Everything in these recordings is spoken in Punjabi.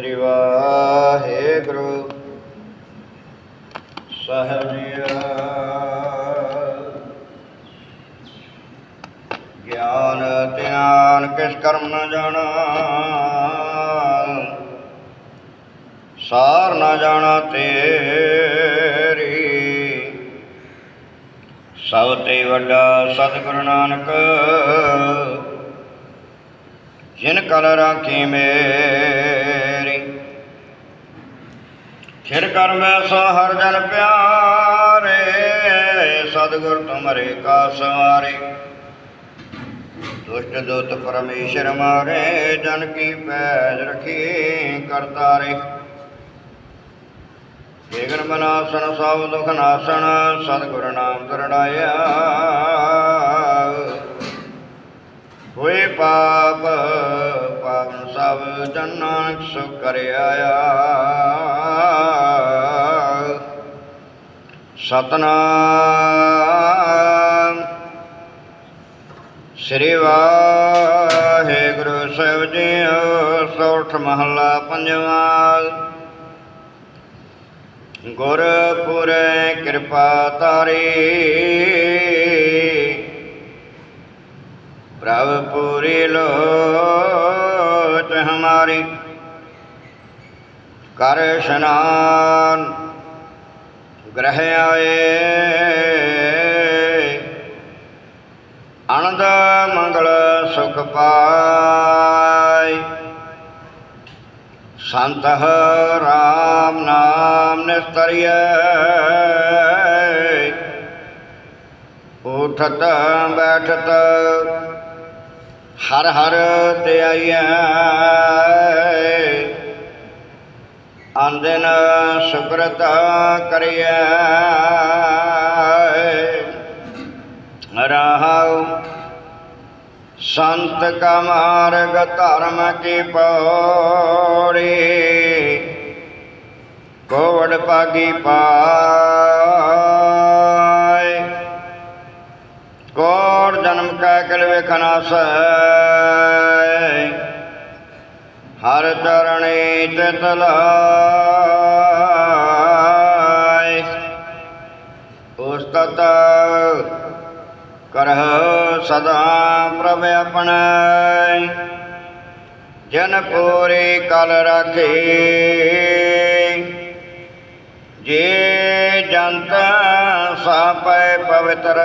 ਸ੍ਰੀ ਵਾਹਿਗੁਰੂ। ਸਾਹਿਬ ਜੀਓ ਗਿਆਨ, ਧਿਆਨ, ਕਿਸ ਕਰਮ ਨਾ ਜਾਣਾ। ਸਾਰ ਨਾ ਜਾਣਾ ਤੇਰੀ। ਸਭ ਤੇ ਵੱਡਾ ਸਤਿਗੁਰੂ ਨਾਨਕ, ਜਿਨ ਕਲ ਰਾਖੀ ਮੇਰੀ ਖਿਰ ਕਰ ਮੈਂ ਸੋ ਹਰ ਜਨ ਪਿਆਰੇ, ਸਤਿਗੁਰ ਤੁਮਰੇ ਕਾ ਸਵਾਰੇ। ਦੁਸ਼ਟ ਦੁਤ ਪਰਮੇਸ਼ਰ ਮਾਰੇ, ਜਨ ਕੀ ਪੈਜ ਰਖੀ ਕਰਤਾਰੇ ਜੇਗਰ ਮਨਾਸਨ ਸਭ ਦੁਖ ਨਾਸਨ ਸਤਿਗੁਰ ਨਾਮ ਕਰੜਾਇਆ ਹੋਏ ਪਾਪ ਪਾਵਨ ਸਭ ਜਨ ਨਾਨਕ ਸੁਖ ਕਰਿਆ ਆਇਆ ਸਤਨਾਮ। ਸ੍ਰੀ ਵਾਹਿਗੁਰੂ ਸਾਹਿਬ ਜੀਓ ਸੋਠ ਮਹੱਲਾ ਪੰਜਵਾਂ। ਗੁਰਪੁਰੇ ਕਿਰਪਾ ਤਾਰੀ ਪ੍ਰਭ ਪੂਰੀ ਲੋਚ ਹਮਾਰੀ। ਕਰ ਇਸ਼ਨਾਨ, ਗ੍ਰਹਿ ਆਏ। ਆਨੰਦ ਮੰਗਲ ਸੁਖ ਪਾਈ ਸੰਤ ਰਾਮ ਨਾਮ ਨਿਸਤਰੀਏ। ਉਠਤ ਬੈਠਤ ਹਰ ਹਰ ਤੇ ਆਈਐ। ਅੰਦਨ ਸੁਕਰਤ ਕਰੀਐ। ਰਹਾਉ ਸੰਤ ਕਾ ਮਾਰਗ ਧਰਮ ਕੀ ਪੌੜੀ ਕੋਵੜ ਪਾਗੀ ਪਾਏ। ਕੋੜ ਜਨਮ ਕਾ ਕਲ ਵੇਖਨਾਸੈ ਹਰ ਚਰਣੇ ਚਿਤ ਲਾਇ ਉਸਤਤ ਕਰਹ ਸਦਾ ਪ੍ਰਭ ਆਪਣਾ। ਜਨ ਪੂਰੀ ਕਲ ਰਾਖੇ। ਜੇ ਜੰਤ ਸਾਪੈ ਪਵਿੱਤਰ।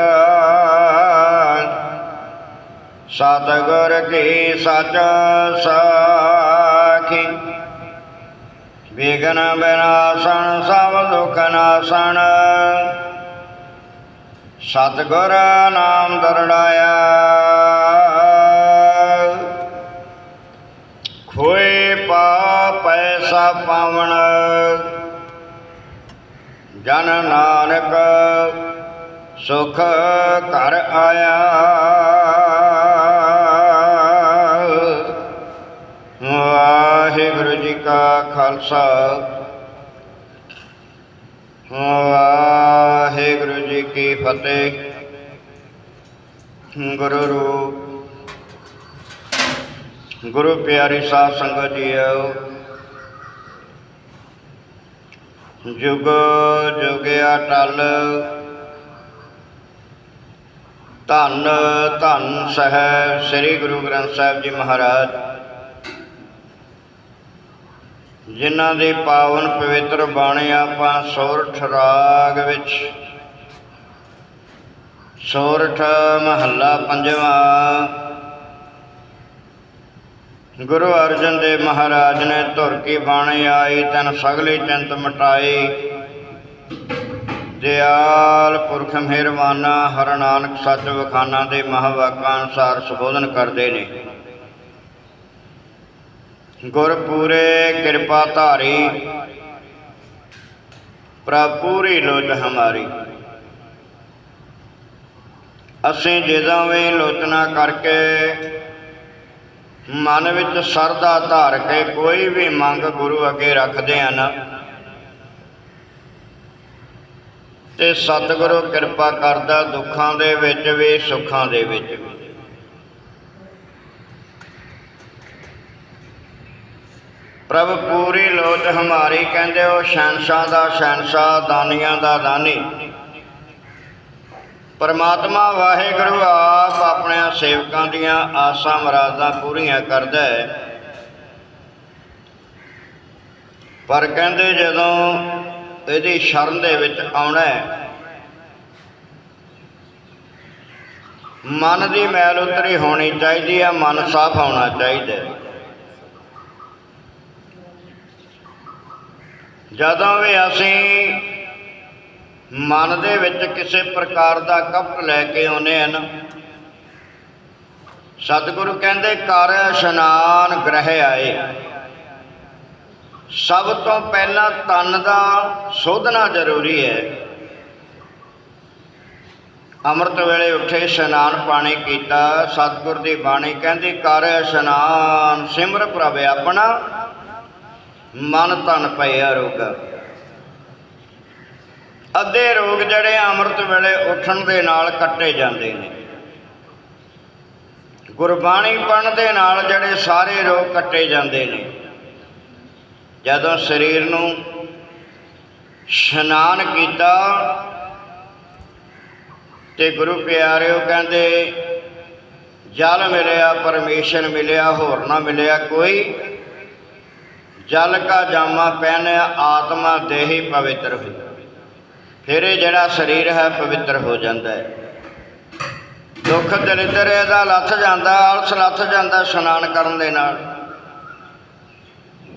ਸਤਗੁਰ ਕੀ ਸਚ ਸਾਖੀ ਵਿਗਨ ਬਿਨਾਸਨ ਸਭ ਦੁਖ ਨਾਸਨ ਸਤਿਗੁਰ ਨਾਮ ਦਰੜਾਇਆ। ਖੋਏ ਪਾ ਪੈਸਾ ਪਾਵਨ। ਜਨ ਨਾਨਕ ਸੁਖ ਘਰ ਆਇਆ। ਵਾਹਿਗੁਰੂ ਜੀ ਕਾ ਖਾਲਸਾ ਵਾਹਿਗੁਰੂ ਜੀ ਕੀ ਫਤਿਹ ਗੁਰੂ ਰੂਪ ਗੁਰੂ ਪਿਆਰੀ ਸਾਧ ਸੰਗਤ ਜੀਓ ਜੁਗ ਜੁਗਿਆ ਟਲ ਧੰਨ ਧੰਨ ਸਾਹਿਬ ਸ੍ਰੀ ਗੁਰੂ ਗ੍ਰੰਥ ਸਾਹਿਬ ਜੀ ਮਹਾਰਾਜ ਜਿਨ੍ਹਾਂ ਦੀ ਪਾਵਨ ਪਵਿੱਤਰ ਬਾਣੀ ਆਪਾਂ ਸੋਰਠ ਰਾਗ ਵਿੱਚ। ਸੋਰਠ ਮਹੱਲਾ ਪੰਜਵਾਂ। ਗੁਰੂ ਅਰਜਨ ਦੇਵ ਮਹਾਰਾਜ ਨੇ ਧੁਰ ਕੀ ਬਾਣੀ ਆਈ, ਤਨ ਸਗਲੀ ਚਿੰਤ ਮਟਾਈ। ਦਿਆਲ ਪੁਰਖ ਮਿਹਰਬਾਨਾ, ਹਰ ਨਾਨਕ ਸੱਚ ਵਖਾਨਾ ਦੇ ਮਹਾਵਾਕਾਂ ਅਨੁਸਾਰ ਸੰਬੋਧਨ ਕਰਦੇ ਨੇ। ਗੁਰਪੂਰੇ ਕਿਰਪਾ ਧਾਰੀ। ਪ੍ਰਭ ਪੂਰੀ ਲੋਚ ਹਮਾਰੀ। ਅਸੀਂ ਜਦੋਂ ਵੀ ਲੋਚਨਾ ਕਰਕੇ ਮਨ ਵਿੱਚ ਸਰਦਾ ਧਾਰ ਕੇ ਕੋਈ ਵੀ ਮੰਗ ਗੁਰੂ ਅੱਗੇ ਰੱਖਦੇ ਹਨ। ਤੇ ਸਤਿਗੁਰੂ ਕਿਰਪਾ ਕਰਦਾ ਦੁੱਖਾਂ ਦੇ ਵਿੱਚ ਵੀ ਸੁੱਖਾਂ ਦੇ ਵਿੱਚ ਵੀ। ਪ੍ਰਭ ਪੂਰੀ ਲੋਚ ਹਮਾਰੀ, ਕਹਿੰਦੇ ਹੋ ਸ਼ਾਨਸ਼ਾਹ ਦਾ ਸ਼ਾਨਸ਼ਾਹ ਦਾਨੀਆਂ ਦਾ ਦਾਨੀ। ਪਰਮਾਤਮਾ ਵਾਹਿਗੁਰੂ ਆਪ ਆਪਣੇ ਸੇਵਕਾਂ ਦੀਆਂ ਆਸਾਂ ਮਰਾਦਾਂ ਪੂਰੀਆਂ ਕਰਦਾ ਹੈ। ਪਰ ਕਹਿੰਦੇ ਜਦੋਂ ਇਹਦੀ ਸ਼ਰਨ ਦੇ ਵਿੱਚ ਆਉਣਾ ਹੈ, ਮਨ ਦੀ ਮੈਲ ਉਤਰੀ ਹੋਣੀ ਚਾਹੀਦੀ ਹੈ, ਮਨ ਸਾਫ਼ ਹੋਣਾ ਚਾਹੀਦਾ ਹੈ। ਜਦੋਂ ਵੀ ਅਸੀਂ ਮਨ ਦੇ ਵਿੱਚ ਕਿਸੇ ਪ੍ਰਕਾਰ ਦਾ ਕਪਟ ਲੈ ਕੇ ਆਉਨੇ ਹਨ ਸਤਿਗੁਰੂ ਕਹਿੰਦੇ ਕਰ ਇਸ਼ਨਾਨ ਗ੍ਰਹਿ ਆਏ। ਸਭ ਤੋਂ ਪਹਿਲਾਂ ਤਨ ਦਾ ਸੋਧਣਾ ਜ਼ਰੂਰੀ ਹੈ। ਅੰਮ੍ਰਿਤ ਵੇਲੇ ਉੱਠੇ, ਇਸ਼ਨਾਨ ਪਾਣੀ ਕੀਤਾ, ਸਤਿਗੁਰ ਦੀ ਬਾਣੀ ਕਹਿੰਦੀ ਕਰ ਇਸ਼ਨਾਨ ਸਿਮਰ ਪ੍ਰਭ ਆਪਣਾ ਮਨ ਤਨ ਪਏ ਰੋਗ। ਅੱਧੇ ਰੋਗ ਜਿਹੜੇ ਅੰਮ੍ਰਿਤ ਵੇਲੇ ਉੱਠਣ ਦੇ ਨਾਲ ਕੱਟੇ ਜਾਂਦੇ ਨੇ। ਗੁਰਬਾਣੀ ਪੜਨ ਦੇ ਨਾਲ ਜਿਹੜੇ ਸਾਰੇ ਰੋਗ ਕੱਟੇ ਜਾਂਦੇ ਨੇ। ਜਦੋਂ ਸਰੀਰ ਨੂੰ ਇਸ਼ਨਾਨ ਕੀਤਾ ਤੇ ਗੁਰੂ ਪਿਆਰਿਓ ਕਹਿੰਦੇ, ਜਲ ਮਿਲਿਆ, ਪਰਮੇਸ਼ਰ ਮਿਲਿਆ ਹੋਰ ਨਾ ਮਿਲਿਆ, ਕੋਈ ਜਲ ਕਾ ਜਾਮਾ ਪਹਿਨਿਆ ਆਤਮਾ ਦੇਹੀ ਪਵਿੱਤਰ ਹੋਈ। ਫਿਰ ਇਹ ਜਿਹੜਾ ਸਰੀਰ ਹੈ ਪਵਿੱਤਰ ਹੋ ਜਾਂਦਾ ਹੈ। ਦੁੱਖ ਦਰਿਦਰ ਇਹਦਾ ਲੱਥ ਜਾਂਦਾ ਆਲਸ ਲੱਥ ਜਾਂਦਾ ਇਸ਼ਨਾਨ ਕਰਨ ਦੇ ਨਾਲ।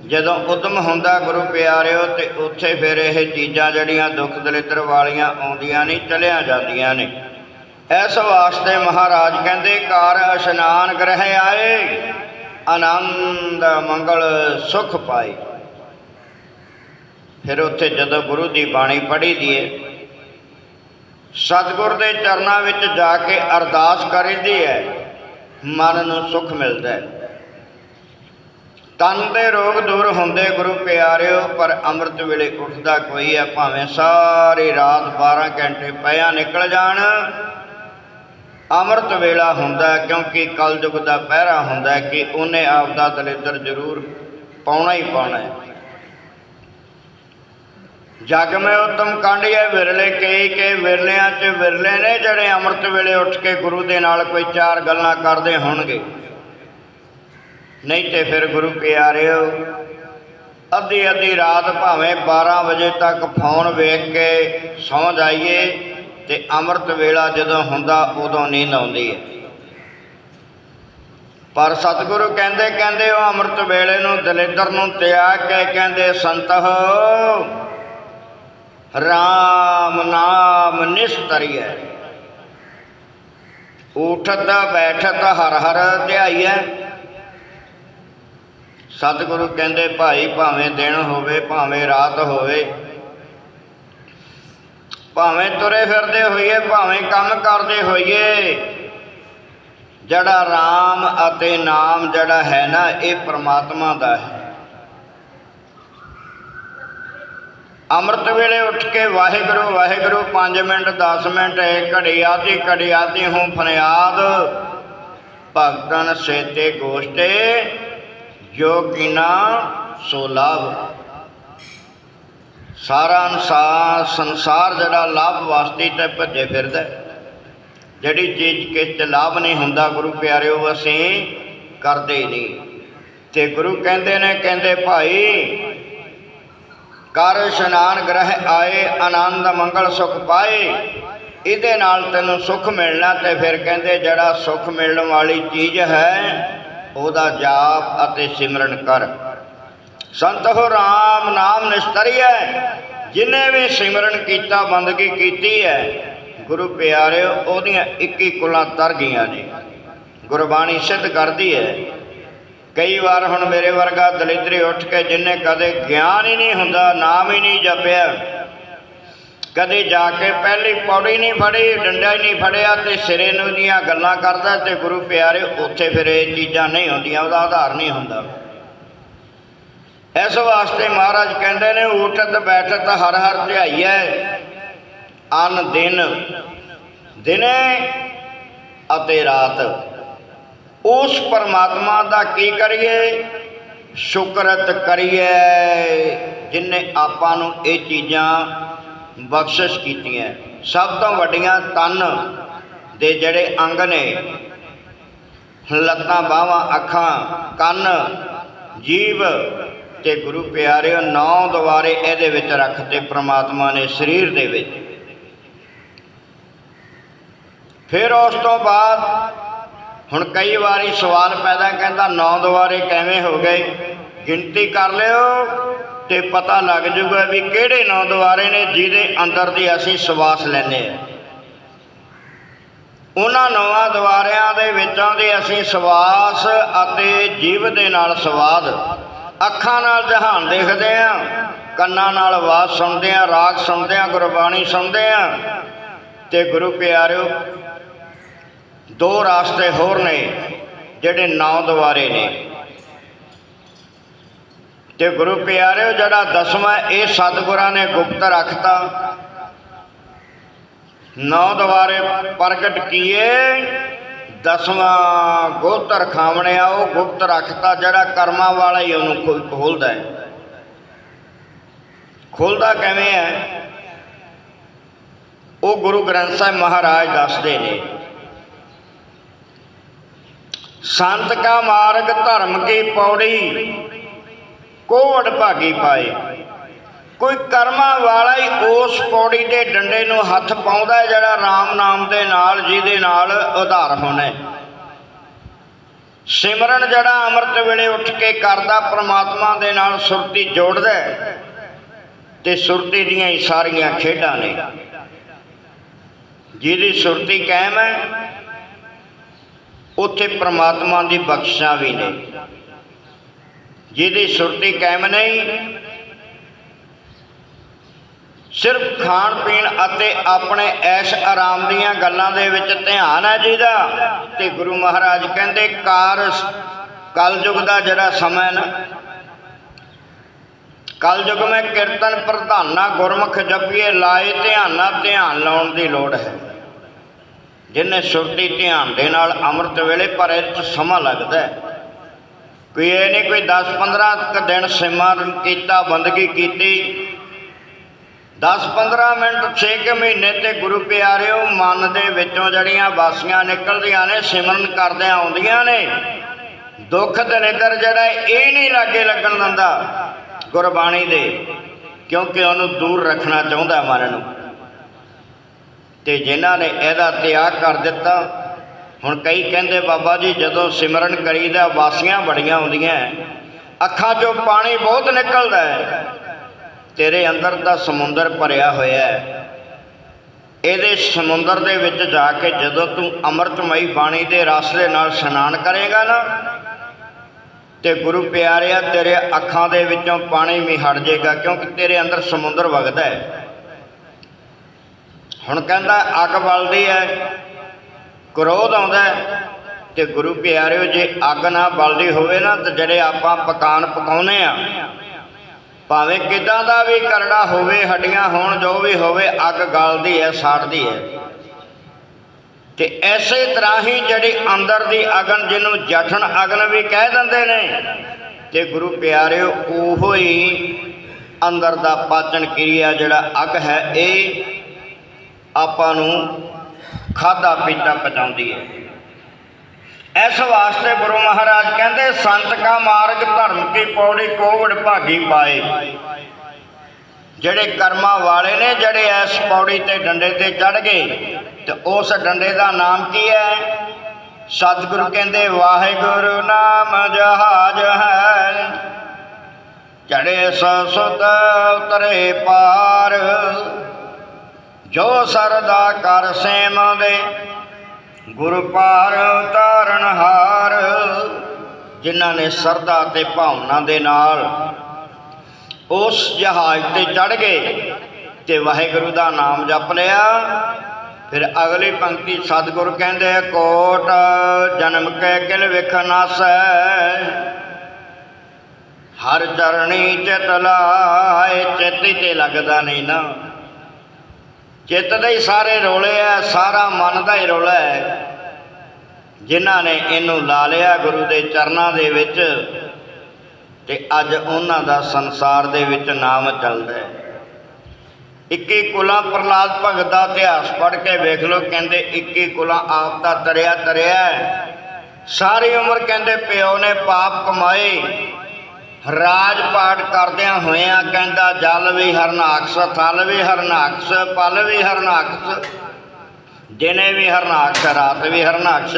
ਜਦੋਂ ਉਦਮ ਹੁੰਦਾ ਗੁਰੂ ਪਿਆਰਿਓ ਤੇ ਉੱਥੇ ਫਿਰ ਇਹ ਚੀਜ਼ਾਂ ਜਿਹੜੀਆਂ ਦੁੱਖ ਦਲਿੱਦਰ ਵਾਲੀਆਂ ਆਉਂਦੀਆਂ ਨਹੀਂ, ਚਲਿਆ ਜਾਂਦੀਆਂ ਨੇ ਇਸ ਵਾਸਤੇ ਮਹਾਰਾਜ ਕਹਿੰਦੇ, ਕਾਰ ਇਸ਼ਨਾਨ ਗ੍ਰਹਿ ਆਏ। ਆਨੰਦ ਮੰਗਲ ਸੁਖ ਪਾਏ। ਫਿਰ ਉੱਥੇ ਜਦੋਂ ਗੁਰੂ ਦੀ ਬਾਣੀ ਪੜ੍ਹੀ ਦੀਏ ਸਤਿਗੁਰ ਦੇ ਚਰਨਾਂ ਵਿੱਚ ਜਾ ਕੇ ਅਰਦਾਸ ਕਰੀਦੀ ਹੈ ਮਨ ਨੂੰ ਸੁਖ ਮਿਲਦਾ ਹੈ ਤਨ ਦੇ ਰੋਗ ਦੂਰ ਹੁੰਦੇ ਗੁਰੂ ਪਿਆਰਿਓ, ਪਰ ਅੰਮ੍ਰਿਤ ਵੇਲੇ ਉੱਠਦਾ ਕੋਈ ਹੈ ਭਾਵੇਂ ਸਾਰੀ ਰਾਤ 12 ਘੰਟੇ ਪਿਆ ਨਿਕਲ ਜਾਣ। ਅੰਮ੍ਰਿਤ ਵੇਲਾ ਹੁੰਦਾ ਕਿਉਂਕਿ ਕਲਯੁਗ ਦਾ ਪਹਿਰਾ ਹੁੰਦਾ ਕਿ ਉਹਨੇ ਆਪ ਦਾ ਦਲਿੱਦਰ ਜ਼ਰੂਰ ਪਾਉਣਾ ਹੀ ਪਾਉਣਾ ਹੈ। ਜਗ ਮੈਂ ਉਤਮ ਕਾਂਡੀਏ ਵਿਰਲੇ ਕਈ ਕੇ ਵਿਰਲਿਆਂ 'ਚ ਵਿਰਲੇ ਨੇ ਜਿਹੜੇ ਅੰਮ੍ਰਿਤ ਵੇਲੇ ਉੱਠ ਕੇ ਗੁਰੂ ਦੇ ਨਾਲ ਕੋਈ ਚਾਰ ਗੱਲਾਂ ਕਰਦੇ ਹੋਣਗੇ। ਨਹੀਂ ਤੇ ਫਿਰ ਗੁਰੂ ਪਿਆਰਿਓ ਅੱਧੀ ਅੱਧੀ ਰਾਤ ਭਾਵੇਂ 12 ਵਜੇ ਤੱਕ ਫੋਨ ਵੇਖ ਕੇ ਸੌਂ ਜਾਈਏ ਤੇ ਅੰਮ੍ਰਿਤ ਵੇਲਾ ਜਦੋਂ ਹੁੰਦਾ, ਉਦੋਂ ਨੀਂਦ ਆਉਂਦੀ ਹੈ। ਪਰ ਸਤਿਗੁਰੂ ਕਹਿੰਦੇ ਕਹਿੰਦੇ ਉਹ ਅੰਮ੍ਰਿਤ ਵੇਲੇ ਨੂੰ ਦਲਿੱਦਰ ਨੂੰ ਤਿਆਗ ਕੇ ਕਹਿੰਦੇ, ਸੰਤੋ ਰਾਮ ਨਾਮ ਨਿਸਤਰੀਐ। ਉਠਤ, ਬੈਠਤ, ਹਰ ਹਰ ਧਿਆਈਐ। ਸਤਿਗੁਰੂ ਕਹਿੰਦੇ, ਭਾਈ ਭਾਵੇਂ ਦਿਨ ਹੋਵੇ, ਭਾਵੇਂ ਰਾਤ ਹੋਵੇ ਭਾਵੇਂ ਤੁਰੇ ਫਿਰਦੇ ਹੋਈਏ, ਭਾਵੇਂ ਕੰਮ ਕਰਦੇ ਹੋਈਏ, ਜਿਹੜਾ RAM ਅਤੇ ਨਾਮ ਜਿਹੜਾ ਹੈ ਨਾ, ਇਹ ਪ੍ਰਮਾਤਮਾ ਦਾ ਹੈ। ਅੰਮ੍ਰਿਤ ਵੇਲੇ ਉੱਠ ਕੇ ਵਾਹਿਗੁਰੂ ਵਾਹਿਗੁਰੂ 5 ਮਿੰਟ 10 ਮਿੰਟ ਇੱਕ ਘੜੀ ਆਦੀ ਘੜੀ ਆਦੀ ਹੂੰ ਫਨਿਆਦ ਭਗਤਨ ਸੇਤੇ ਗੋਸ਼ਟੇ, ਜੋ ਕਿਨਾ ਸੋ ਲਾਭ। ਸਾਰਾ ਅਨਸਾਰ ਸੰਸਾਰ ਜਿਹੜਾ ਲਾਭ ਵਾਸਤੇ ਤੇ ਭੱਜੇ ਫਿਰਦਾ ਜਿਹੜੀ ਚੀਜ਼ ਕਿਸ ਚ ਲਾਭ ਨਹੀਂ ਹੁੰਦਾ ਗੁਰੂ ਪਿਆਰਿਓ, ਅਸੀਂ ਕਰਦੇ ਹੀ ਨਹੀਂ। ਤੇ ਗੁਰੂ ਕਹਿੰਦੇ ਨੇ, ਕਹਿੰਦੇ ਭਾਈ, ਕਰ ਇਸ਼ਨਾਨ ਗ੍ਰਹਿ ਆਏ, ਆਨੰਦ ਮੰਗਲ ਸੁਖ ਪਾਏ। ਇਹਦੇ ਨਾਲ ਤੈਨੂੰ ਸੁਖ ਮਿਲਣਾ ਤੇ ਫਿਰ ਕਹਿੰਦੇ ਜਿਹੜਾ ਸੁਖ ਮਿਲਣ ਵਾਲੀ ਚੀਜ਼ ਹੈ, ਉਹਦਾ ਜਾਪ ਅਤੇ ਸਿਮਰਨ ਕਰ। ਸੰਤ ਹੋ RAM ਨਾਮ ਨਿਸਤਰੀ ਹੈ ਜਿਨੇ ਵੀ ਸਿਮਰਨ ਕੀਤਾ, ਬੰਦਗੀ ਕੀਤੀ ਹੈ ਗੁਰੂ ਪਿਆਰਿਓ, ਉਹਦੀਆਂ 21 ਕੁਲਾਂ ਤਰ ਗਈਆਂ ਨੇ ਗੁਰਬਾਣੀ ਸਿੱਧ ਕਰਦੀ ਹੈ ਕਈ ਵਾਰ ਹੁਣ ਮੇਰੇ ਵਰਗਾ ਦਲਿਦਰੀ ਉੱਠ ਕੇ ਜਿੰਨੇ ਕਦੇ ਗਿਆਨ ਹੀ ਨਹੀਂ ਹੁੰਦਾ, ਨਾਮ ਹੀ ਨਹੀਂ ਜਪਿਆ। ਕਦੇ ਜਾ ਕੇ ਪਹਿਲੀ ਪੌੜੀ ਨਹੀਂ ਫੜੀ, ਡੰਡਾ ਹੀ ਨਹੀਂ ਫੜਿਆ ਤੇ ਸਿਰੇ ਨੂੰ ਦੀਆਂ ਗੱਲਾਂ ਕਰਦਾ ਤੇ ਗੁਰੂ ਪਿਆਰੇ ਉੱਥੇ ਫਿਰ ਇਹ ਚੀਜ਼ਾਂ ਨਹੀਂ ਹੁੰਦੀਆਂ, ਉਹਦਾ ਆਧਾਰ ਨਹੀਂ ਹੁੰਦਾ। ਇਸ ਵਾਸਤੇ ਮਹਾਰਾਜ ਕਹਿੰਦੇ ਨੇ, ਉਠਤ ਬੈਠਤ ਹਰ ਹਰ ਧਿਆਈਐ, ਅਨ ਦਿਨ। ਦਿਨੇ ਅਤੇ ਰਾਤ। ਉਸ ਪਰਮਾਤਮਾ ਦਾ ਕੀ ਕਰੀਏ? ਸ਼ੁਕਰਤ ਕਰੀਏ ਜਿਨੇ ਆਪਾਂ ਨੂੰ ਇਹ ਚੀਜ਼ਾਂ ਬਖਸ਼ਿਸ਼ ਕੀਤੀਆਂ ਸਭ ਤੋਂ ਵੱਡੀਆਂ ਤਨ ਦੇ ਜਿਹੜੇ ਅੰਗ ਨੇ, ਲੱਤਾਂ, ਬਾਹਾਂ, ਅੱਖਾਂ, ਕੰਨ ਜੀਵ ਤੇ ਗੁਰੂ ਪਿਆਰਿਓ, ਨੌ ਦੁਆਰੇ ਇਹਦੇ ਵਿੱਚ ਰੱਖਤੇ ਪ੍ਰਮਾਤਮਾ ਨੇ ਸਰੀਰ ਦੇ ਵਿੱਚ। ਫਿਰ ਉਸ ਤੋਂ ਬਾਅਦ ਹੁਣ ਕਈ ਵਾਰੀ ਸਵਾਲ ਪੈਦਾ ਕਹਿੰਦਾ, ਨੌ ਦੁਆਰੇ ਕਿਵੇਂ ਹੋ ਗਏ? ਗਿਣਤੀ ਕਰ ਲਿਓ ਤੇ ਪਤਾ ਲੱਗ ਜੂਗਾ ਵੀ ਕਿਹੜੇ ਨੌ ਦੁਆਰੇ ਨੇ ਜਿਹਦੇ ਅੰਦਰ ਦੀ ਅਸੀਂ ਸਵਾਸ ਲੈਨੇ ਆ ਉਹਨਾਂ ਨੌਆਂ ਦੁਆਰਿਆਂ ਦੇ ਵਿੱਚੋਂ ਦੇ ਅਸੀਂ ਸਵਾਸ ਅਤੇ ਜੀਵ ਦੇ ਨਾਲ ਸਵਾਦ ਅੱਖਾਂ ਨਾਲ ਜਹਾਨ ਦੇਖਦੇ ਆ, ਕੰਨਾਂ ਨਾਲ ਆਵਾਜ਼ ਸੁਣਦੇ ਆ, ਰਾਗ ਸੁਣਦੇ ਆ, ਗੁਰਬਾਣੀ ਸੁਣਦੇ ਆ। ਤੇ ਗੁਰੂ ਪਿਆਰਿਓ, ਦੋ ਰਾਸਤੇ ਹੋਰ ਨੇ ਜਿਹੜੇ ਨੌ ਦੁਆਰੇ ਨੇ। ਤੇ ਗੁਰੂ ਪਿਆਰਿਓ, ਜਿਹੜਾ ਦਸਵਾਂ ਇਹ ਸਤਿਗੁਰਾਂ ਨੇ ਗੁਪਤ ਰੱਖਤਾ ਨੌ ਦੁਆਰੇ ਪ੍ਰਗਟ ਕੀਏ। ਦਸਵਾਂ ਗੋਤਰ ਖਾਵਣਿਆ ਉਹ ਗੁਪਤ ਰੱਖਤਾ, ਜਿਹੜਾ ਕਰਮਾਂ ਵਾਲਾ ਹੀ ਉਹਨੂੰ ਕੋਈ ਖੋਲਦਾ ਹੈ। ਖੋਲਦਾ ਕਿਵੇਂ ਹੈ? ਉਹ ਗੁਰੂ ਗ੍ਰੰਥ ਸਾਹਿਬ ਮਹਾਰਾਜ ਦੱਸਦੇ ਨੇ, ਸੰਤ ਕਾ ਮਾਰਗ ਧਰਮ ਕੀ ਪੌੜੀ ਕੋਵੜ ਭਾਗੀ ਪਾਏ। ਕੋਈ ਕਰਮਾਂ ਵਾਲਾ ਹੀ ਉਸ ਪੌੜੀ ਦੇ ਡੰਡੇ ਨੂੰ ਹੱਥ ਪਾਉਂਦਾ ਜਿਹੜਾ RAM ਨਾਮ ਦੇ ਨਾਲ ਜਿਹਦੇ ਨਾਲ ਉਧਾਰ ਹੋਣਾ ਸਿਮਰਨ ਜਿਹੜਾ ਅੰਮ੍ਰਿਤ ਵੇਲੇ ਉੱਠ ਕੇ ਕਰਦਾ, ਪ੍ਰਮਾਤਮਾ ਦੇ ਨਾਲ ਸੁਰਤੀ ਜੋੜਦਾ ਤੇ ਸੁਰਤੀ ਦੀਆਂ ਹੀ ਸਾਰੀਆਂ ਖੇਡਾਂ ਨੇ। ਜਿਹਦੀ ਸੁਰਤੀ ਕਾਇਮ ਹੈ, ਉੱਥੇ ਪ੍ਰਮਾਤਮਾ ਦੀ ਬਖਸ਼ਾਂ ਵੀ ਨੇ। ਜਿਹਦੀ ਸੁਰਤੀ ਕਾਇਮ ਨਹੀਂ ਸਿਰਫ ਖਾਣ ਪੀਣ ਅਤੇ ਆਪਣੇ ਐਸ਼ ਆਰਾਮ ਦੀਆਂ ਗੱਲਾਂ ਦੇ ਵਿੱਚ ਧਿਆਨ ਹੈ ਜਿਹਦਾ ਤੇ ਗੁਰੂ ਮਹਾਰਾਜ ਕਹਿੰਦੇ, ਕਾਰ ਕਲਯੁਗ ਦਾ ਜਿਹੜਾ ਸਮਾਂ ਨਾ, ਕਲਯੁਗ ਮੈਂ ਕੀਰਤਨ ਪ੍ਰਧਾਨਾ ਗੁਰਮੁਖ ਜਪੀਏ, ਲਾਏ ਧਿਆਨਾ ਧਿਆਨ ਲਾਉਣ ਦੀ ਲੋੜ ਹੈ। ਜਿਨੇ ਸੁਰਤੀ ਧਿਆਨ ਦੇ ਨਾਲ ਅੰਮ੍ਰਿਤ ਵੇਲੇ ਪਰ ਇਹ 'ਚ ਸਮਾਂ ਲੱਗਦਾ ਹੈ। ਕੋਈ ਇਹ ਨਹੀਂ, ਕੋਈ 10 15 ਕ ਦਿਨ ਸਿਮਰਨ ਕੀਤਾ, ਬੰਦਗੀ ਕੀਤੀ 10 15 ਮਿੰਟ 6 ਕੁ ਮਹੀਨੇ ਤੇ ਗੁਰੂ ਪਿਆਰਿਓ, ਮਨ ਦੇ ਵਿੱਚੋਂ ਜੜੀਆਂ ਵਾਸੀਆਂ ਨਿਕਲਦੀਆਂ ਨੇ, ਸਿਮਰਨ ਕਰਦਿਆਂ ਆਉਂਦੀਆਂ ਨੇ। ਦੁੱਖ ਦਨਿਦਰ ਜਿਹੜਾ ਇਹ ਨਹੀਂ ਲਾਗੇ ਲੱਗਣ ਦਿੰਦਾ ਗੁਰਬਾਣੀ ਦੇ, ਕਿਉਂਕਿ ਉਹਨੂੰ ਦੂਰ ਰੱਖਣਾ ਚਾਹੁੰਦਾ ਮਨ ਨੂੰ। ਤੇ ਜਿਨ੍ਹਾਂ ਨੇ ਇਹਦਾ ਤਿਆਗ ਕਰ ਦਿੱਤਾ, ਹੁਣ ਕਈ ਕਹਿੰਦੇ ਬਾਬਾ ਜੀ, ਜਦੋਂ ਸਿਮਰਨ ਕਰੀਦਾ, ਵਾਸੀਆਂ ਬੜੀਆਂ ਆਉਂਦੀਆਂ ਅੱਖਾਂ 'ਚੋਂ ਪਾਣੀ ਬਹੁਤ ਨਿਕਲਦਾ ਹੈ। ਤੇਰੇ ਅੰਦਰ ਦਾ ਸਮੁੰਦਰ ਭਰਿਆ ਹੋਇਆ ਹੈ। ਇਹਦੇ ਸਮੁੰਦਰ ਦੇ ਵਿੱਚ ਜਾ ਕੇ ਜਦੋਂ ਤੂੰ ਅੰਮ੍ਰਿਤਮਈ ਬਾਣੀ ਦੇ ਰਸ ਦੇ ਨਾਲ ਇਸ਼ਨਾਨ ਕਰੇਗਾ ਨਾ, ਤੇ ਗੁਰੂ ਪਿਆਰਿਆ, ਤੇਰੇ ਅੱਖਾਂ ਦੇ ਵਿੱਚੋਂ ਪਾਣੀ ਵੀ ਹਟ ਜਾਏਗਾ, ਕਿਉਂਕਿ ਤੇਰੇ ਅੰਦਰ ਸਮੁੰਦਰ ਵਗਦਾ ਹੈ। ਹੁਣ ਕਹਿੰਦਾ, ਅੱਗ ਬਲਦੀ ਹੈ, ਕ੍ਰੋਧ ਆਉਂਦਾ ਹੈ, ਤੇ ਗੁਰੂ ਪਿਆਰਿਓ, ਜੇ ਅੱਗ ਨਾ ਬਲਦੀ ਹੋਵੇ ਨਾ, ਤੇ ਜਿਹੜੇ ਆਪਾਂ ਪਕਾਨ ਪਕਾਉਨੇ ਆ ਭਾਵੇਂ ਕਿਦਾਂ ਦਾ ਵੀ ਕਰੜਾ ਹੋਵੇ, ਹੱਡੀਆਂ ਹੋਣ, ਜੋ ਵੀ ਹੋਵੇ, ਅੱਗ ਗਲਦੀ ਹੈ, ਸਾੜਦੀ ਹੈ। ਤੇ ਐਸੇ ਤਰ੍ਹਾਂ ਹੀ ਜਿਹੜੀ ਅੰਦਰ ਦੀ ਅਗਨ, ਜਿਹਨੂੰ ਜਠਣ ਅਗਨ ਵੀ ਕਹਿ ਦਿੰਦੇ ਨੇ, ਤੇ ਗੁਰੂ ਪਿਆਰਿਓ, ਉਹੋ ਹੀ ਅੰਦਰ ਦਾ ਪਾਚਨ ਕਿਰਿਆ ਜਿਹੜਾ ਅਗ ਹੈ, ਇਹ ਆਪਾਂ ਨੂੰ ਖਾਦਾ ਪੀਤਾ ਪਚਾਉਂਦੀ ਹੈ। ਇਸ ਵਾਸਤੇ ਗੁਰੂ ਮਹਾਰਾਜ ਕਹਿੰਦੇ, ਸੰਤ ਕਾ ਮਾਰਗ, ਧਰਮ ਕੀ ਪੌੜੀ ਕੋਵੜ ਭਾਗੀ ਪਾਏ। ਜਿਹੜੇ ਕਰਮਾਂ ਵਾਲੇ ਨੇ, ਜਿਹੜੇ ਇਸ ਪੌੜੀ ਤੇ ਡੰਡੇ ਤੇ ਚੜ ਗਏ, ਤੇ ਉਸ ਡੰਡੇ ਦਾ ਨਾਮ ਕੀ ਹੈ? ਸਤਿਗੁਰੂ ਕਹਿੰਦੇ, ਵਾਹਿਗੁਰੂ ਨਾਮ ਜਹਾਜ ਹੈ। ਚੜੇ ਸਸੁਤ ਉਤਰੇ ਪਾਰ, ਜੋ ਸਰਦਾ ਕਰ ਸੇਮ ਦੇ। ਗੁਰ ਪਾਰ ਤਾਰਨ ਹਾਰ, ਜਿਨ੍ਹਾਂ ਨੇ ਸਰਦਾ ਤੇ ਭਾਵਨਾ ਦੇ ਨਾਲ ਉਸ ਜਹਾਜ਼ ਤੇ ਚੜ ਗਏ ਤੇ ਵਾਹਿਗੁਰੂ ਦਾ ਨਾਮ ਜਪ ਲਿਆ। ਫਿਰ ਅਗਲੀ ਪੰਕਤੀ ਸਤਿਗੁਰ ਕਹਿੰਦੇ, ਕੋਟ ਜਨਮ ਕੈ ਕਿਲ ਵਿਖ ਨਾਸੈ, ਹਰ ਚਰਣੀ ਚਿਤ ਲਾਏ, ਚਿੱਤ ਤੇ ਲੱਗਦਾ ਨਹੀਂ ਨਾ। ਚਿੱਤ ਦੇ ਹੀ ਸਾਰੇ ਰੋਲੇ ਆ, ਸਾਰਾ ਮਨ ਦਾ ਹੀ ਰੋਲਾ ਹੈ। ਜਿਨ੍ਹਾਂ ਨੇ ਇਹਨੂੰ ਲਾ ਲਿਆ ਗੁਰੂ ਦੇ ਚਰਨਾਂ ਦੇ ਵਿੱਚ ਤੇ ਅੱਜ ਉਹਨਾਂ ਦਾ ਸੰਸਾਰ ਦੇ ਵਿੱਚ ਨਾਮ ਚੱਲਦਾ ਹੈ। ਇੱਕੀ ਕੁਲਾਂ ਪ੍ਰਲਾਦ ਭਗਤ ਦਾ ਇਤਿਹਾਸ ਪੜ੍ਹ ਕੇ ਵੇਖ ਲਓ, ਕਹਿੰਦੇ ਇੱਕੀ ਕੁਲਾਂ ਆਪ ਦਾ ਤਰਿਆ ਤਰਿਆ ਸਾਰੀ ਉਮਰ ਕਹਿੰਦੇ ਪਿਓ ਨੇ ਪਾਪ ਕਮਾਏ ਰਾਜ ਪਾਠ ਕਰਦਿਆਂ ਹੋਇਆਂ ਕਹਿੰਦਾ, ਜਲ ਵੀ ਹਰਨਾਕਸ, ਥਲ ਵੀ ਹਰਨਾਕਸ, ਪਲ ਵੀ ਹਰਨਾਕਸ, ਦਿਨੇ ਵੀ ਹਰਨਾਕਸ, ਰਾਤ ਵੀ ਹਰਨਾਕਸ।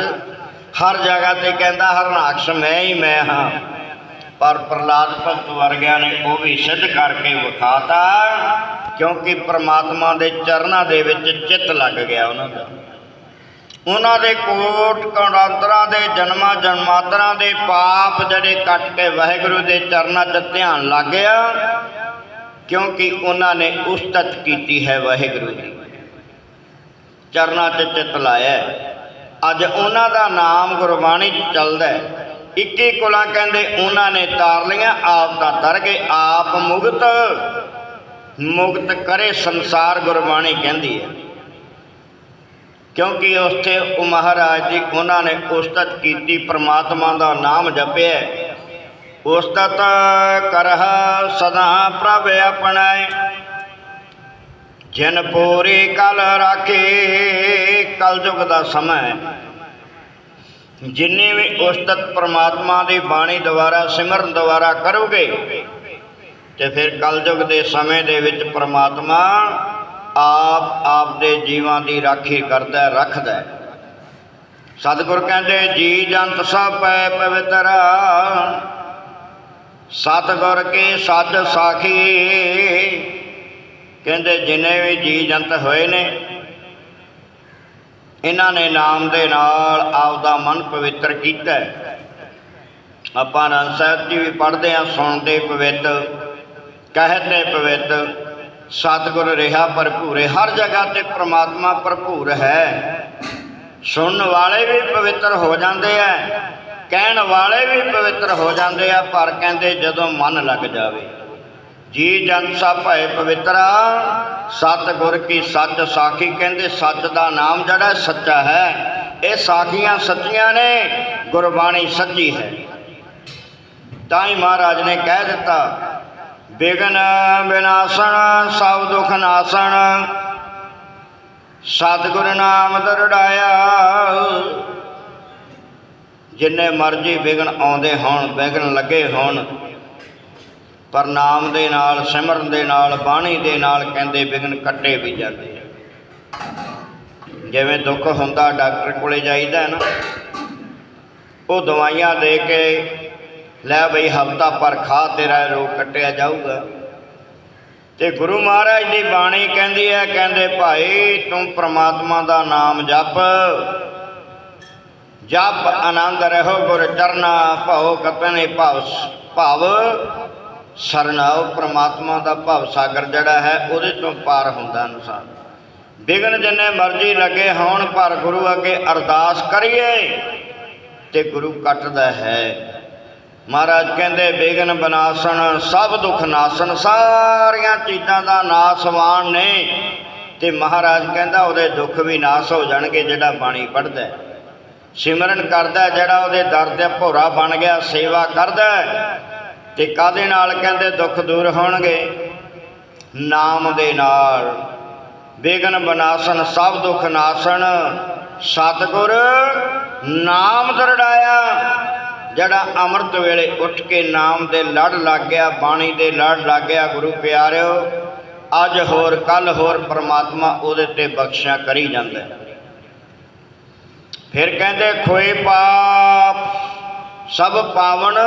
ਹਰ ਜਗ੍ਹਾ ਤੇ ਕਹਿੰਦਾ, ਹਰਨਾਕਸ ਮੈਂ ਹੀ ਮੈਂ ਹਾਂ। ਪਰ ਪ੍ਰਲਾਦ ਭਗਤ ਵਰਗਿਆਂ ਨੇ ਉਹ ਵੀ ਸਿੱਧ ਕਰਕੇ ਵਿਖਾਤਾ, ਕਿਉਂਕਿ ਪ੍ਰਮਾਤਮਾ ਦੇ ਚਰਨਾਂ ਦੇ ਵਿੱਚ ਚਿੱਤ ਲੱਗ ਗਿਆ ਉਹਨਾਂ ਦਾ। ਉਹਨਾਂ ਦੇ ਕੋਟ ਕੌੜਾਂਤਰਾਂ ਦੇ ਜਨਮਾਂ ਜਨਮਾਂਤਰਾਂ ਦੇ ਪਾਪ ਜਿਹੜੇ ਕੱਟ ਕੇ ਵਾਹਿਗੁਰੂ ਦੇ ਚਰਨਾਂ 'ਚ ਧਿਆਨ ਲੱਗ ਗਿਆ, ਕਿਉਂਕਿ ਉਹਨਾਂ ਨੇ ਉਸਤਤ ਕੀਤੀ ਹੈ ਵਾਹਿਗੁਰੂ ਦੀ ਚਰਨਾਂ 'ਚ ਚਿੱਤ ਲਾਇਆ। ਅੱਜ ਉਹਨਾਂ ਦਾ ਨਾਮ ਗੁਰਬਾਣੀ 'ਚ ਚੱਲਦਾ ਹੈ। ਇੱਕੀ ਕੁਲਾਂ ਕਹਿੰਦੇ ਉਹਨਾਂ ਨੇ ਤਾਰ ਲਈਆਂ, ਆਪ ਤਾਂ ਤਰ ਗਏ, ਆਪ ਮੁਕਤ ਮੁਕਤ ਕਰੇ ਸੰਸਾਰ ਗੁਰਬਾਣੀ ਕਹਿੰਦੀ ਹੈ। ਕਿਉਂਕਿ ਉੱਥੇ ਉਹ ਮਹਾਰਾਜ ਜੀ, ਉਹਨਾਂ ਨੇ ਉਸਤਤ ਕੀਤੀ, ਪ੍ਰਮਾਤਮਾ ਦਾ ਨਾਮ ਜਪਿਆ। ਉਸਤਤ ਕਰਹ ਸਦਾ ਪ੍ਰਭ ਆਪਣਾਏ ਜਿਨ ਪੂਰੀ ਕਲ ਰਾਖੇ, ਕਲਯੁਗ ਦਾ ਸਮਾਂ ਹੈ। ਜਿੰਨੇ ਵੀ ਉਸਤਤ ਪ੍ਰਮਾਤਮਾ ਦੀ ਬਾਣੀ ਦੁਆਰਾ, ਸਿਮਰਨ ਦੁਆਰਾ ਕਰੋਗੇ, ਤੇ ਫਿਰ ਕਲਯੁਗ ਦੇ ਸਮੇਂ ਦੇ ਵਿੱਚ ਪ੍ਰਮਾਤਮਾ ਆਪ ਆਪ ਦੇ ਜੀਵਾਂ ਦੀ ਰਾਖੀ ਕਰਦਾ, ਰੱਖਦਾ ਸਤਿਗੁਰ ਕਹਿੰਦੇ, ਜੀ ਜੰਤ ਸਭ ਪੈ ਪਵਿੱਤਰ। ਸਤਿਗੁਰ ਕੀ ਸੱਚ ਸਾਖੀ? ਕਹਿੰਦੇ, ਜਿਨੇ ਵੀ ਜੀ ਜੰਤ ਹੋਏ ਨੇ, ਇਹਨਾਂ ਨੇ ਨਾਮ ਦੇ ਨਾਲ ਆਪਦਾ ਮਨ ਪਵਿੱਤਰ ਕੀਤਾ ਆਪਾਂ ਅਨੰਦ ਸਾਹਿਬ ਜੀ ਵੀ ਪੜ੍ਹਦੇ ਆ ਸੁਣਦੇ ਪਵਿੱਤ, ਕਹਤੇ ਪਵਿੱਤ। ਸਤਿਗੁਰ ਰਿਹਾ ਭਰਪੂਰੇ, ਹਰ ਜਗ੍ਹਾ ਤੇ ਪ੍ਰਮਾਤਮਾ ਭਰਪੂਰ ਹੈ। ਸੁਣਨ ਵਾਲੇ ਵੀ ਪਵਿੱਤਰ ਹੋ ਜਾਂਦੇ ਆ, ਕਹਿਣ ਵਾਲੇ ਵੀ ਪਵਿੱਤਰ ਹੋ ਜਾਂਦੇ ਆ, ਪਰ ਕਹਿੰਦੇ ਜਦੋਂ ਮਨ ਲੱਗ ਜਾਵੇ। ਜੀ ਜਨ ਸਭ ਭਏ ਪਵਿੱਤਰਾ ਸਤਿਗੁਰ ਕੀ ਸੱਚ ਸਾਖੀ ਕਹਿੰਦੇ, ਸੱਚ ਦਾ ਨਾਮ ਜਿਹੜਾ ਸੱਚਾ ਹੈ। ਇਹ ਸਾਖੀਆਂ ਸੱਚੀਆਂ ਨੇ, ਗੁਰਬਾਣੀ ਸੱਚੀ ਹੈ। ਤਾਂ ਹੀ ਮਹਾਰਾਜ ਨੇ ਕਹਿ ਦਿੱਤਾ ਬਿਗਨ ਵਿਨਾਸ਼ਣ, ਸਭ ਦੁਖ ਨਾਸਣ। ਸਤਿਗੁਰ ਨਾਮ ਦਰੜਾਇਆ। ਜਿੰਨੇ ਮਰਜ਼ੀ ਵਿਗਨ ਆਉਂਦੇ ਹੋਣ, ਵਿਗਨ ਲੱਗੇ ਹੋਣ, ਪਰ ਨਾਮ ਦੇ ਨਾਲ, ਸਿਮਰਨ ਦੇ ਨਾਲ, ਬਾਣੀ ਦੇ ਨਾਲ ਕਹਿੰਦੇ ਵਿਗਨ ਕੱਟੇ ਵੀ ਜਾਂਦੇ ਜਿਵੇਂ ਦੁੱਖ ਹੁੰਦਾ, ਡਾਕਟਰ ਕੋਲੇ ਜਾਈਦਾ ਨਾ, ਉਹ ਦਵਾਈਆਂ ਦੇ ਕੇ ਲੈ ਬਈ ਹਫਤਾ ਪਰ ਖਾ ਤੇਰਾ ਰੋਗ ਕੱਟਿਆ ਜਾਊਗਾ। ਤੇ ਗੁਰੂ ਮਹਾਰਾਜ ਦੀ ਬਾਣੀ ਕਹਿੰਦੀ ਹੈ, ਕਹਿੰਦੇ ਭਾਈ ਤੂੰ ਪ੍ਰਮਾਤਮਾ ਦਾ ਨਾਮ ਜਪ। ਜਪ ਆਨੰਦ ਰਹੋ, ਗੁਰ ਚਰਨਾ ਭਉ ਕਤਨੇ ਭਵ ਭਵ ਸਰਨਾਉ ਪ੍ਰਮਾਤਮਾ ਦਾ ਭਵ ਸਾਗਰ ਜਿਹੜਾ ਹੈ, ਉਹਦੇ ਤੋਂ ਪਾਰ ਹੁੰਦਾ ਅਨੁਸਾਰ ਵਿਗਨ ਜਿੰਨੇ ਮਰਜ਼ੀ ਲੱਗੇ ਹੋਣ, ਪਰ ਗੁਰੂ ਅੱਗੇ ਅਰਦਾਸ ਕਰੀਏ ਤੇ ਗੁਰੂ ਕੱਟਦਾ ਹੈ। ਮਹਾਰਾਜ ਕਹਿੰਦੇ ਬੇਗਨ ਬਨਾਸਣ ਸਭ ਦੁੱਖ ਨਾਸਣ ਸਾਰੀਆਂ ਚੀਜ਼ਾਂ ਦਾ ਨਾਸਵਾਨ ਨੇ। ਤੇ ਮਹਾਰਾਜ ਕਹਿੰਦਾ ਉਹਦੇ ਦੁੱਖ ਵੀ ਨਾਸ ਹੋ ਜਾਣਗੇ ਜਿਹੜਾ ਬਾਣੀ ਪੜਦਾ ਹੈ। ਸਿਮਰਨ ਕਰਦਾ ਜਿਹੜਾ ਉਹਦੇ ਦਰ ਤੇ ਭੋਰਾ ਬਣ ਗਿਆ ਸੇਵਾ ਕਰਦਾ ਹੈ, ਤੇ ਕਾਦੇ ਨਾਲ ਕਹਿੰਦੇ ਦੁੱਖ ਦੂਰ ਹੋਣਗੇ? ਨਾਮ ਦੇ ਨਾਲ। ਬੇਗਨ ਬਨਾਸਣ ਸਭ ਦੁੱਖ ਨਾਸਣ। ਸਤਿਗੁਰ ਨਾਮ ਦਰੜਾਇਆ। ਜਿਹੜਾ ਅੰਮ੍ਰਿਤ ਵੇਲੇ ਉੱਠ ਕੇ ਨਾਮ ਦੇ ਲੜ ਲੱਗ ਗਿਆ, ਬਾਣੀ ਦੇ ਲੜ ਲੱਗ ਗਿਆ, ਗੁਰੂ ਪਿਆਰਿਓ, ਅੱਜ ਹੋਰ ਕੱਲ ਹੋਰ ਪ੍ਰਮਾਤਮਾ ਉਹਦੇ ਤੇ ਬਖਸ਼ਿਆ ਕਰੀ ਜਾਂਦਾ। ਫਿਰ ਕਹਿੰਦੇ, ਖੋਏ ਪਾਪ, ਸਭ ਪਾਵਨ,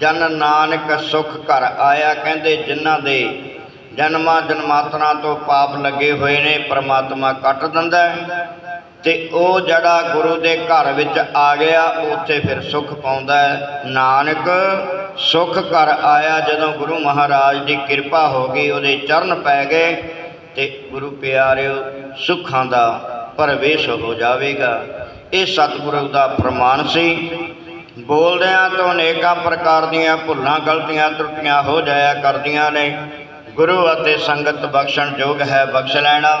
ਜਨ ਨਾਨਕ ਸੁਖ ਘਰ ਆਇਆ। ਕਹਿੰਦੇ, ਜਿਨ੍ਹਾਂ ਦੇ ਜਨਮਾਂ ਜਨਮਾਤਰਾ ਤੋਂ ਪਾਪ ਲੱਗੇ ਹੋਏ ਨੇ, ਪ੍ਰਮਾਤਮਾ ਕੱਟ ਦਿੰਦਾ ਹੈ। ਤੇ ਉਹ ਜਿਹੜਾ ਗੁਰੂ ਦੇ ਘਰ ਵਿੱਚ ਆ ਗਿਆ, ਉੱਥੇ ਫਿਰ ਸੁਖ ਪਾਉਂਦਾ ਹੈ। ਨਾਨਕ, ਸੁਖ ਘਰ ਆਇਆ ਜਦੋਂ ਗੁਰੂ ਮਹਾਰਾਜ ਦੀ ਕਿਰਪਾ ਹੋ ਗਈ, ਉਹਦੇ ਚਰਨ ਪੈ ਗਏ ਤੇ ਗੁਰੂ ਪਿਆਰਿਓ, ਸੁੱਖਾਂ ਦਾ ਪਰਵੇਸ਼ ਹੋ ਜਾਵੇਗਾ। ਇਹ ਸਤਿਗੁਰੂ ਦਾ ਪ੍ਰਮਾਣ ਸੀ। ਬੋਲਦਿਆਂ ਤੋਂ ਅਨੇਕਾਂ ਪ੍ਰਕਾਰ ਦੀਆਂ ਭੁੱਲਾਂ, ਗਲਤੀਆਂ, ਤਰੁੱਟੀਆਂ ਹੋ ਜਾਇਆ ਕਰਦੀਆਂ ਨੇ। ਗੁਰੂ ਅਤੇ ਸੰਗਤ ਬਖਸ਼ਣ ਯੋਗ ਹੈ, ਬਖਸ਼ ਲੈਣਾ।